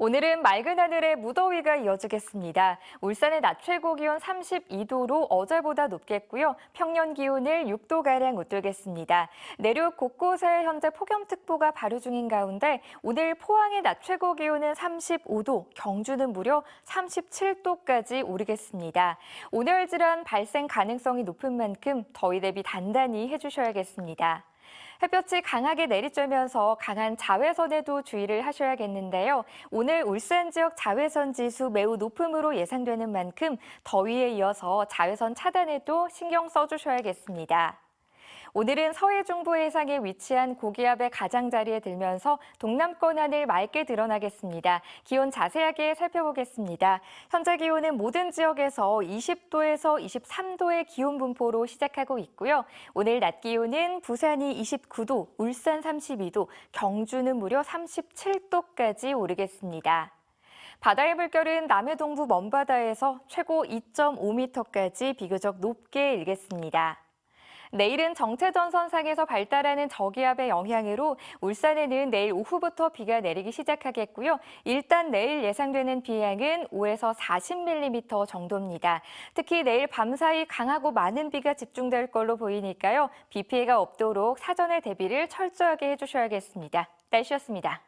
오늘은 맑은 하늘에 무더위가 이어지겠습니다. 울산의 낮 최고 기온 32도로 어제보다 높겠고요. 평년 기온을 6도가량 웃돌겠습니다. 내륙 곳곳에 현재 폭염특보가 발효 중인 가운데 오늘 포항의 낮 최고 기온은 35도, 경주는 무려 37도까지 오르겠습니다. 온열 질환 발생 가능성이 높은 만큼 더위 대비 단단히 해주셔야겠습니다. 햇볕이 강하게 내리쬐면서 강한 자외선에도 주의를 하셔야겠는데요. 오늘 울산 지역 자외선 지수 매우 높음으로 예상되는 만큼 더위에 이어서 자외선 차단에도 신경 써주셔야겠습니다. 오늘은 서해 중부 해상에 위치한 고기압의 가장자리에 들면서 동남권 하늘 맑게 드러나겠습니다. 기온 자세하게 살펴보겠습니다. 현재 기온은 모든 지역에서 20도에서 23도의 기온 분포로 시작하고 있고요. 오늘 낮 기온은 부산이 29도, 울산 32도, 경주는 무려 37도까지 오르겠습니다. 바다의 물결은 남해 동부 먼바다에서 최고 2.5m까지 비교적 높게 일겠습니다. 내일은 정체전선상에서 발달하는 저기압의 영향으로 울산에는 내일 오후부터 비가 내리기 시작하겠고요. 일단 내일 예상되는 비양은 5에서 40mm 정도입니다. 특히 내일 밤사이 강하고 많은 비가 집중될 걸로 보이니까요. 비 피해가 없도록 사전에 대비를 철저하게 해주셔야겠습니다. 날씨였습니다.